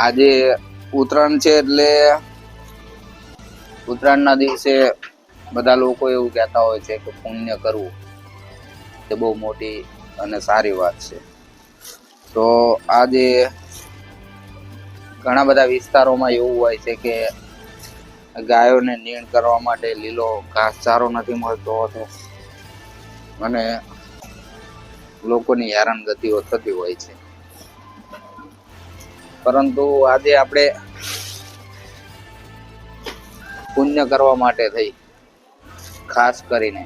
આજે ઉત્તરાયણ છે એટલે ઉત્તરાયણના દિવસે બધા લોકો એવું કહેતા હોય છે કે પુણ્ય કરવું તે બહુ મોટી અને સારી વાત છે. તો આજે ઘણા બધા વિસ્તારોમાં એવું હોય છે કે ગાયોને નીણ કરવા માટે લીલો ઘાસચારો નથી મળતો હોતો અને લોકોની હેરાનગતિઓ થતી હોય છે. પરંતુ આજે આપણે પુણ્ય કરવા માટે થઈ. ખાસ કરીને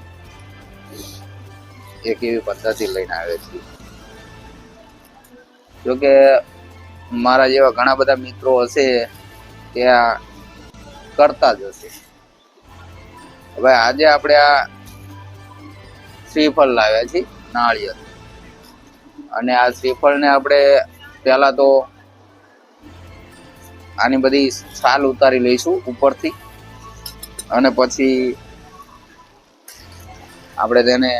એક એવી પદ્ધતિ લઈને આવે છે. જોકે મારા જેવા ઘણા બધા મિત્રો હશે કે આ કરતા જ હશે. હવે આજે આપણે આ શ્રીફળ લાવ્યા છીએ, નાળિયેર. અને આ શ્રીફળને આપણે પહેલા તો આની બધી છાલ ઉતારી લઈશું ઉપરથી. અને પછી આપણે તેને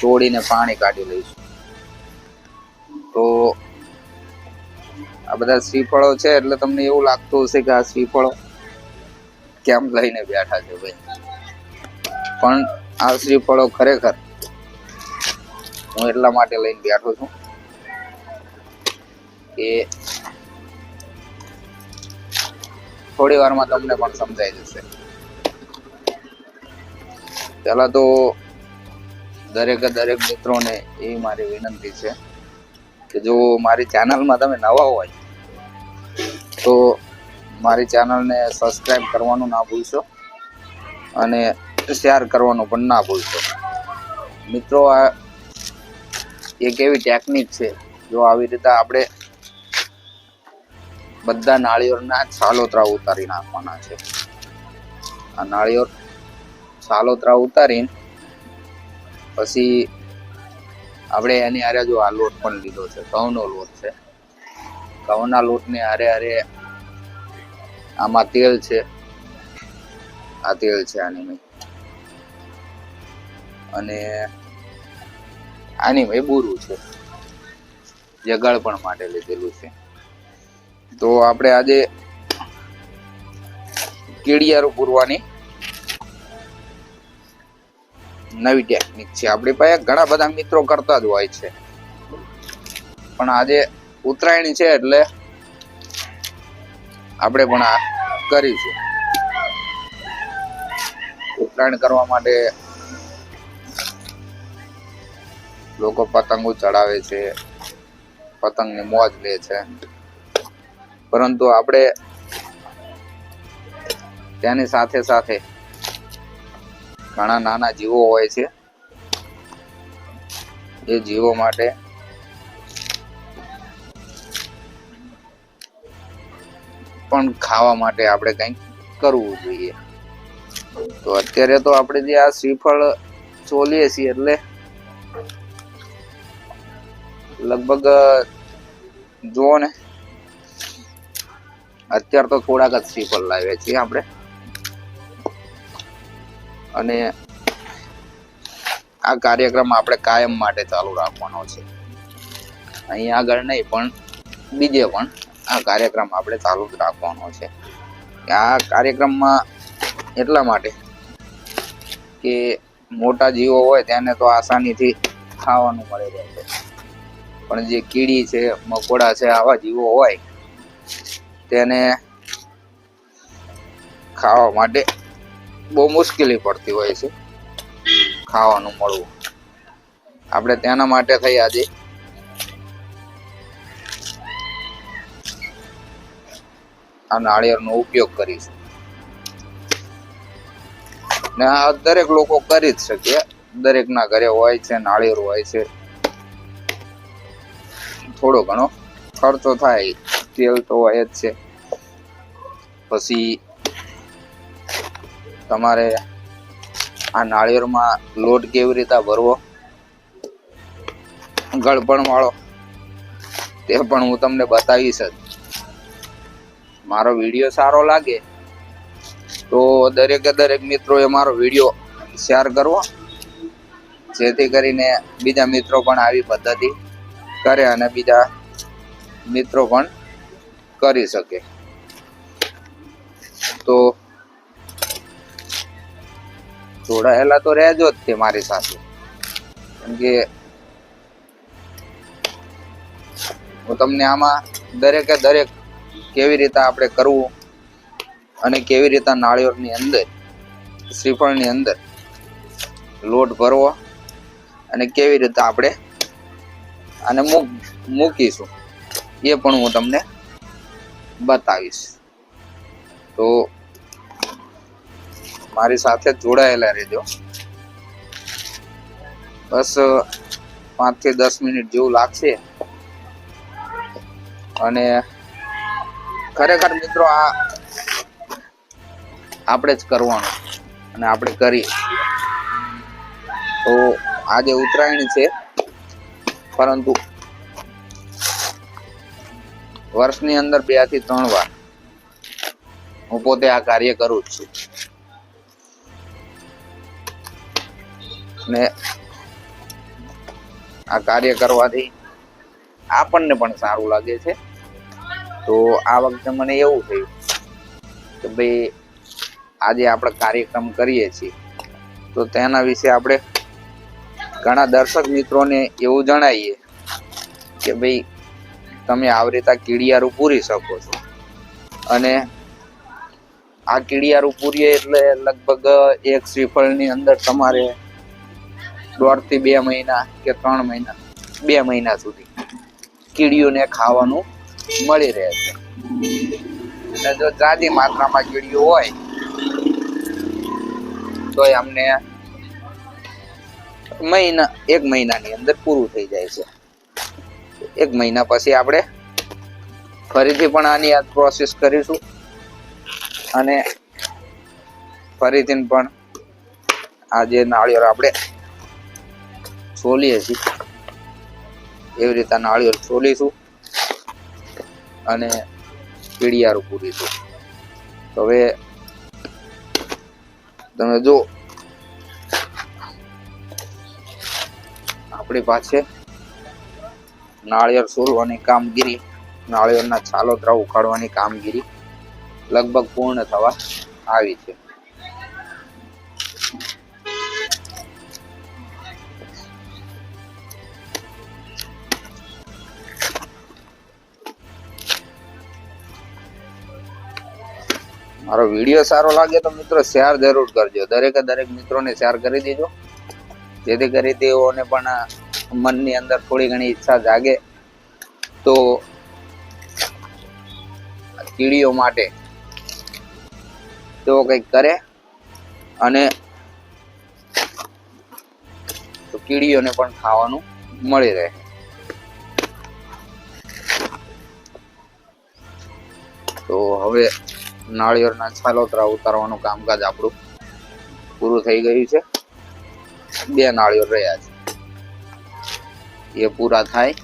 તોડીને પાણી કાઢી લઈશું. તો આ બધા શ્રીફળો છે એટલે તમને એવું લાગતું હશે કે આ શ્રીફળો કેમ લઈને બેઠા છે ભાઈ? પણ આ શ્રીફળો ખરેખર હું એટલા માટે લઈને બેઠો છું કે થોડી વારમાં તમને પણ સમજાઈ જશે. પહેલા તો દરેકે દરેક મિત્રોને એવી મારી વિનંતી છે કે જો મારી ચેનલમાં તમે નવા હોય, તો મારી ચેનલને સબસ્ક્રાઈબ કરવાનું ના ભૂલશો અને શેર કરવાનું પણ ના ભૂલશો. મિત્રો, આ એક એવી ટેકનિક છે, જો આવી રીતે આપણે બધા નાળિયેરના છાલોતરા ઉતારી નાખવાના છે. આ નાળિયેર છાલોતરા ઉતારીને પછી આપણે એની હારે જો આ લોટ પણ લીધો છે, ઘઉંનો લોટ છે. ઘઉંના લોટને હારે હારે આમાં તેલ છે. આ તેલ છે આની અને આની મેં બુરું છે. જગાડ ગળપણ માટે લીધેલું છે. તો આપણે આજે કેડિયારો પૂરવાની નવી ટેકનિક છે. આપણી પાસે ઘણા બધા મિત્રો કરતા જ હોય છે. પણ આજે ઉત્તરાયણ છે એટલે આપણે પણ આ કરીશું. ઉત્તરાયણ કરવા માટે લોકો પતંગો ચડાવે છે. પતંગની મોજ લે છે. પરંતુ આપણે તેની સાથે સાથે ઘણા નાના જીવો હોય છે. એ જીવો માટે પણ ખાવા માટે આપણે કંઈક કરવું જોઈએ. તો અત્યારે તો આપણે જે આ શ્રીફળ ચોલીએ છીએ એટલે લગભગ, જુઓ ને અત્યારે તો થોડાક જ શ્રીફળ લાવીએ છીએ આપણે. અને આ કાર્યક્રમ આપણે કાયમ માટે ચાલુ રાખવાનો છે. અહીં આગળ નહીં, પણ બીજે પણ આ કાર્યક્રમ આપણે ચાલુ જ રાખવાનો છે. આ કાર્યક્રમમાં એટલા માટે કે મોટા જીવો હોય તેને તો આસાનીથી ખાવાનું મળી રહે છે. પણ જે કીડી છે, મકોડા છે, આવા જીવો હોય તેને ખાવા માટે બહુ મુશ્કેલી પડતી હોય છે. ખાવાનું મળવું. આપણે તેના માટે થઈ આજે. આ નાળિયેરનો ઉપયોગ કરીશું. ને આ દરેક લોકો કરી જ શકે. દરેકના ઘરે હોય છે, નાળિયેર હોય છે. થોડો ઘણો ખર્ચો થાય. તેલ તો હોય જ છે. પછી તમારે આ નાળિયેરમાં લોટ કેવી રીતે ભરવો? ગળપણ વાળો. તે પણ હું તમને બતાવીશ જ. મારો વીડિયો સારો લાગે તો દરેકે દરેક મિત્રોએ મારો વીડિયો શેર કરવો. જેથી કરીને બીજા મિત્રો પણ આવી પદ્ધતિ કરે અને બીજા મિત્રો પણ કરી શકે. તો જોડાયેલા તો રહેજો જ તે મારી સાથે. કેમ કે હું તમને આમાં દરેકે દરેક કેવી રીતે આપણે કરવું અને કેવી રીતે નાળિયેરની અંદર, શ્રીફળની અંદર લોટ ભરવો અને કેવી રીતે આપણે આને મૂક, મૂકીશું, એ પણ હું તમને બતાવીશ. તો મારી સાથે જોડાયેલા રહેજો. બસ પાંચથી દસ મિનિટ જેવું લાગશે. અને ખરેખર મિત્રો આ આપણે જ કરવાનું અને આપણે કરીએ. તો આજે ઉત્તરાયણ છે, પરંતુ વર્ષની અંદર બેથી ત્રણ વાર. હું પોતે આ કાર્ય કરું જ છું. ને આ કાર્ય કરવાથી આપણને પણ સારું લાગે છે. તો આ વખતે મને એવું થયું કે ભાઈ, આજે આપણે કાર્યક્રમ કરીએ છીએ. તો તેના વિશે આપણે ઘણા દર્શક મિત્રોને એવું જણાવીએ કે ભાઈ તમે આવી રીતે કીડિયારું પૂરી શકો છો. અને આ કીડિયારું પૂરીએ એટલે લગભગ એક શ્રીફળની અંદર તમારે દોઢથી બે મહિના કે ત્રણ મહિના, બે મહિના સુધી કીડીઓને ખાવાનું મળી રહે છે. અને જો જાદી માત્રામાં કીડીઓ હોય તો અમને મહિના, એક મહિનાની અંદર પૂરું થઈ જાય છે. એક મહિના પછી આપણે ફરીથી પણ આની આ પ્રોસેસ કરીશું. અને ફરીથી પણ આ જે નાળિયેર આપણે છોલીએ છીએ, એવી રીતે નાળિયેર છોલીશું અને પીડિયારું પૂરીશું. હવે તમે જો આપણી પાસે નાળિયેર સોલવાની કામગીરી, નાળિયેરના છાલોતરા ઉખાડવાની કામગીરી લગભગ પૂર્ણ થવા આવી છે. મારો વીડિયો સારો લાગે તો મિત્રો શેર જરૂર કરજો. દરેકે દરેક મિત્રોને શેર કરી દેજો. જેથી કરી તેઓને પણ મનની અંદર થોડી ઘણી ઈચ્છા જાગે તો કીડીઓ માટે તેઓ કંઈક કરે અને તો કીડીઓને પણ ખાવાનું મળી રહે. તો હવે નાળિયેરના છાલોતરા ઉતારવાનું કામકાજ આપણું પૂરું થઈ ગયું છે. બે નાળિયેર રહ્યા છે. એ પૂરા થાય.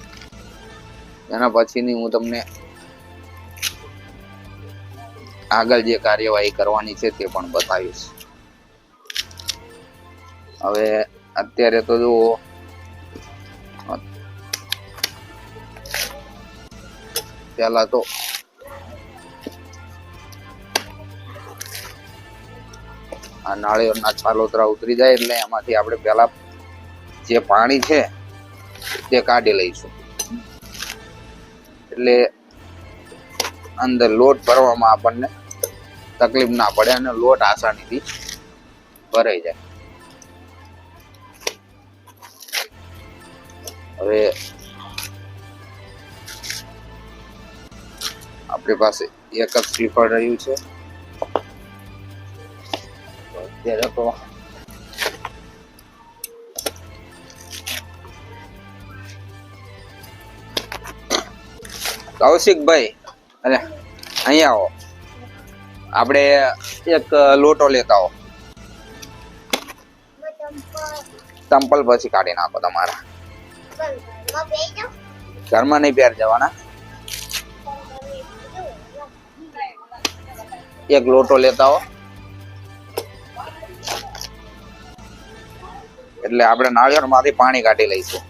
એના પછીની હું તમને આગળ જે કાર્યવાહી કરવાની છે તે પણ બતાવીશ. હવે અત્યારે તો જુઓ. પેલા તો આ નાળિયેરના છાલોતરા ઉતરી જાય એટલે એમાંથી આપણે પેલા જે પાણી છે તે કાઢી લઈશું. એટલે અંદર લોટ ભરવામાં આપણને તકલીફ ના પડે અને લોટ આસાનીથી ભરાઈ જાય. હવે આપણી પાસે એક જ શ્રીફળ રહ્યું છે. અત્યારે કૌશિકભાઈ અરે અહીંયા આવો. આપણે એક લોટો લેતા આવો. ચંપલ પછી કાઢી નાખો તમારા. ઘરમાં નહીં પહેર જવાના? એક લોટો લેતા આવો. એટલે આપણે નાળિયેરમાંથી પાણી કાઢી લઈશું.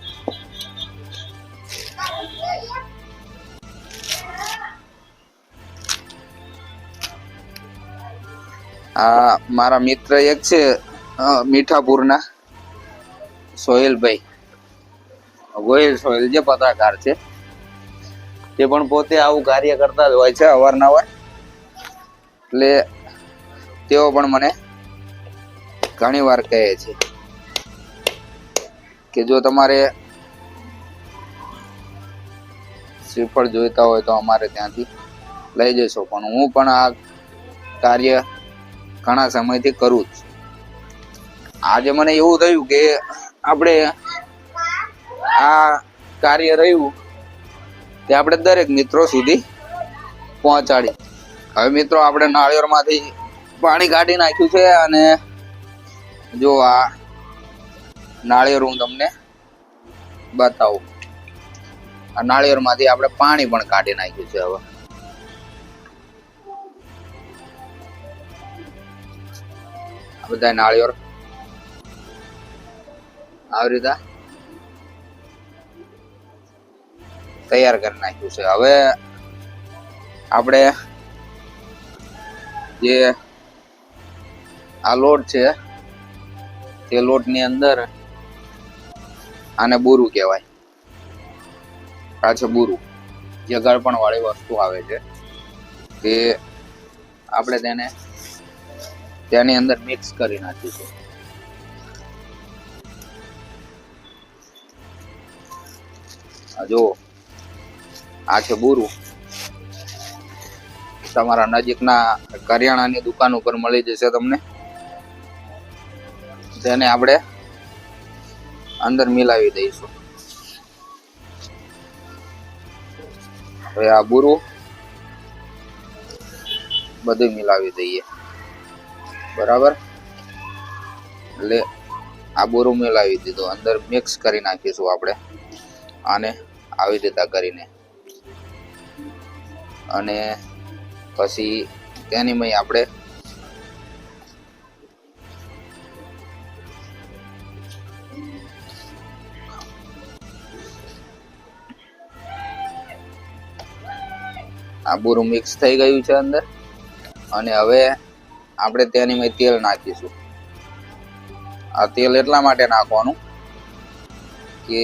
આ મારા મિત્ર એક છે મીઠાપુરના, સોહેલભાઈ. ગોયલ સોહેલ જે પત્રકાર છે. તે પણ પોતે આવું કાર્ય કરતા જ હોય છે અવારનવાર. એટલે તેઓ પણ મને ઘણી વાર કહે છે કે જો તમારે શ્રીફળ જોઈતા હોય તો અમારે ત્યાંથી લઈ જશો. પણ હું પણ આ કાર્ય ઘણા સમયથી કરું જ આજે મને એવું થયું કે આપણે આ કાર્ય રહ્યું તે આપણે દરેક મિત્રો સુધી પહોંચાડી. હવે મિત્રો, આપણે નાળિયેરમાંથી પાણી કાઢી નાખ્યું છે અને જો આ નાળિયેર હું તમને બતાવું. આ નાળિયેરમાંથી આપણે પાણી પણ કાઢી નાખ્યું છે હવે. બધા નાળિયેર. આવી રીતે તૈયાર કરી નાખ્યું છે. હવે આપણે જે આ લોટ છે, તે લોટની અંદર આને બુરું કહેવાય. આ છે બુરું. જે ગળપણ વાળી વસ્તુ આવે છે. તે આપણે તેને તેની અંદર મિક્સ કરી નાખીશું જો આ છે બુરું. તમારા નજીકના કરિયાણાની દુકાન ઉપર મળી જશે તમને. તેને આપણે અંદર મિલાવી દઈશું. હવે આ બુરું બધું મિલાવી દઈએ. બરાબર? એટલે આ બોરું મેલાવી દીધું. અંદર મિક્સ કરી નાખીશું આપણે. આને આવી રીતે કરીને. અને પછી તેની મય આપણે આ બોરું મિક્સ થઈ ગયું છે અંદર. અને હવે આપણે તેની તેલ નાખીશું. આ તેલ એટલા માટે નાખવાનું કે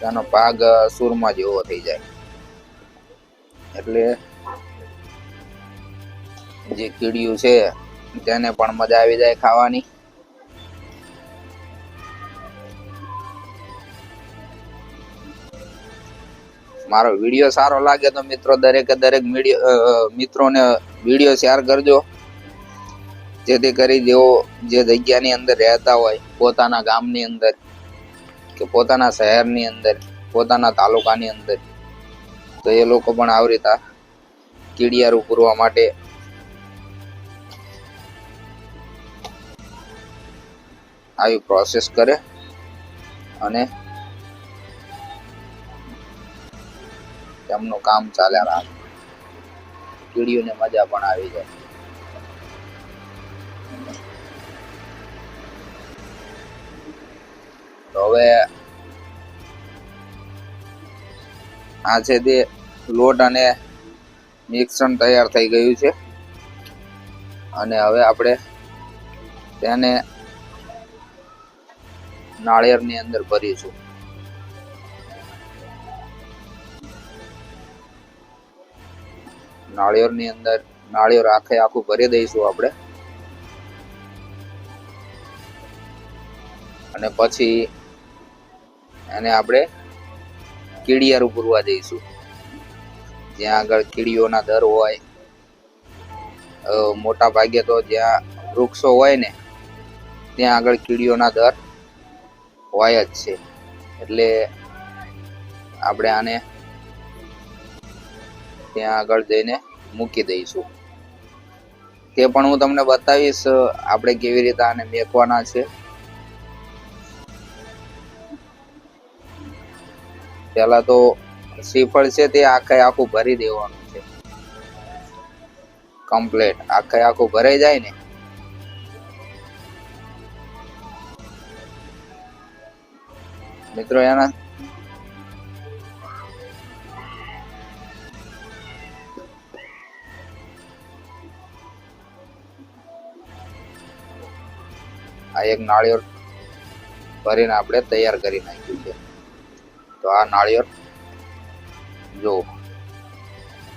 તેનો પાગ સૂરમાં જેવો થઈ જાય. એટલે જે કીડિયું છે તેને પણ મજા આવી જાય ખાવાની. મારો વીડિયો સારો લાગે તો મિત્રો દરેકે દરેક મિત્રોને વીડિયો શેર કરજો. જેથી કરી જેઓ જે જગ્યાની અંદર રહેતા હોય, પોતાના ગામની અંદર કે પોતાના શહેરની અંદર, પોતાના તાલુકાની અંદર, તો એ લોકો પણ આવી રીતે કીડિયારું પૂરવા માટે આવી પ્રોસેસ કરે અને તેમનું કામ ચાલ્યા રાખે કીડીઓને મજા પણ આવી જાય. તો હવે આ છે તે લોટ અને મિશ્રણ તૈયાર થઈ ગયું છે. અને હવે આપણે તેને નાળિયેરની અંદર ભરીશું નાળિયેરની અંદર, નાળિયેર આખે આખું ભરી દઈશું આપણે. અને પછી એને આપણે કીડિયારું પૂરવા દઈશું. જ્યાં આગળ કીડીઓના દર હોય મોટા ભાગે તો જ્યાં વૃક્ષો હોય ને, ત્યાં આગળ કીડીઓના દર હોય જ છે. એટલે આપણે આને ત્યાં આગળ જઈને મૂકી દઈશું. તે પણ હું તમને બતાવીશ, આપણે કેવી રીતે આને મેકવાના છે. પહેલા તો શ્રીફળ છે તે આખે આખું ભરી દેવાનું છે. કમ્પ્લેટ. આખે આખું ભરાઈ જાય ને મિત્રો એના આ એક નાળિયેર ભરીને આપણે તૈયાર કરી નાખ્યું છે. તો આ નાળિયેર જો,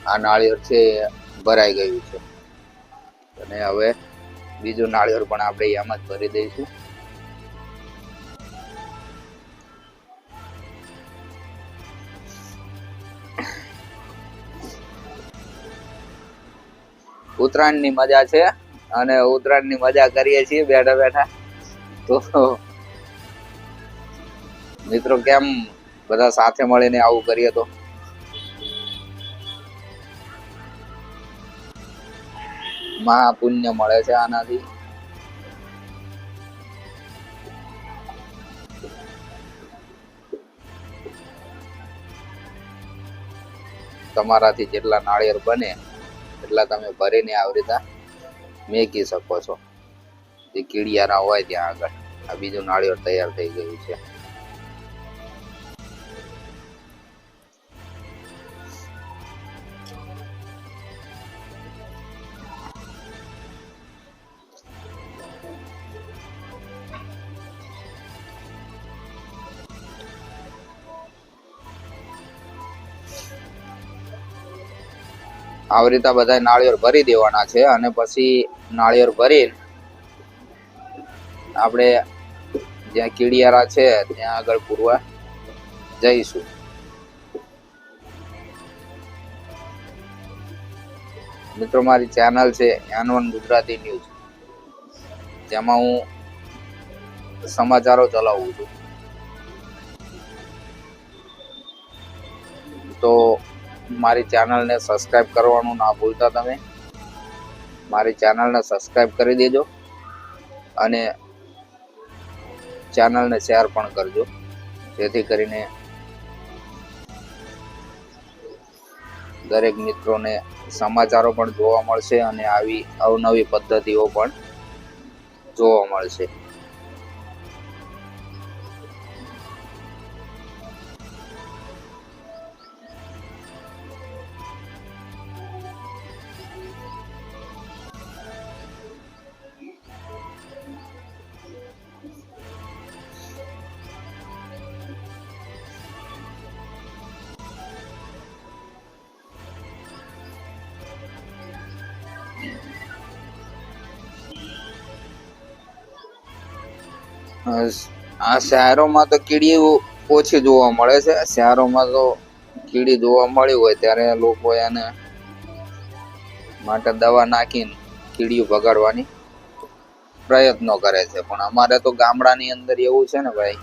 આ નાળિયેર છે ભરાઈ ગયું છે. અને હવે બીજું નાળિયેર પણ આપણે એમ જ ભરી દઈશું. ઉત્તરાયણની મજા છે અને ઉત્તરાયણની મજા કરીએ છીએ બેઠા બેઠા. તો મિત્રો કેમ બધા સાથે મળીને આવું કરીએ તો? મહાપુણ્ય મળે છે આનાથી. તમારાથી જેટલા નાળિયેર બને એટલા તમે ભરીને આવી રીતે મેકી શકો છો. જે કીડિયારા હોય ત્યાં આગળ. આ બીજું નાળિયેર તૈયાર થઈ ગયું છે. આવી રીતે બધા નાળિયેર ભરી દેવાના છે અને પછી નાળિયેર ભરી આપણે જ્યાં કીડિયારા છે ત્યાં આગળ પૂરવા જઈશું. મિત્રો, મારી ચેનલ છે એન વન ગુજરાતી ન્યૂઝ. જેમાં હું સમાચારો ચલાવું છું. તો મારી ચેનલને સબસ્ક્રાઈબ કરવાનું ના ભૂલતા તમે. મારી ચેનલને સબસ્ક્રાઈબ કરી દેજો અને ચેનલને શેર પણ કરજો. જેથી કરીને દરેક મિત્રોને સમાચારો પણ જોવા મળશે અને આવી અવનવી પદ્ધતિઓ પણ જોવા મળશે. આ શહેરોમાં તો કીડી ઓછી જોવા મળે છે. શહેરોમાં તો કીડી જોવા મળી હોય ત્યારે લોકો એને માટે દવા નાખીને કીડીઓ ભગાડવાની પ્રયત્નો કરે છે. પણ અમારે તો ગામડાની અંદર એવું છે ને ભાઈ,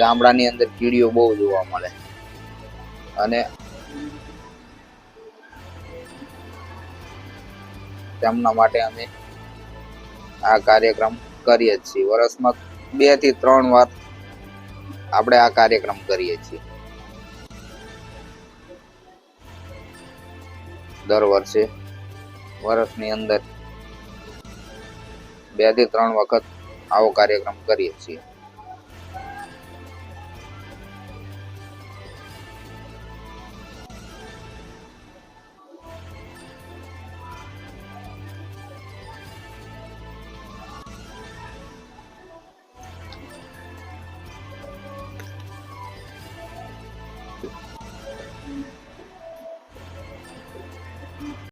ગામડાની અંદર કીડીઓ બહુ જોવા મળે. અને તેમના માટે અમે આ કાર્યક્રમ કરીએ છીએ. વર્ષમાં બેથી ત્રણ વાર આપણે આ કાર્યક્રમ કરીએ છીએ. દર વર્ષે વર્ષની અંદર બેથી ત્રણ વખત આવો કાર્યક્રમ કરીએ છીએ.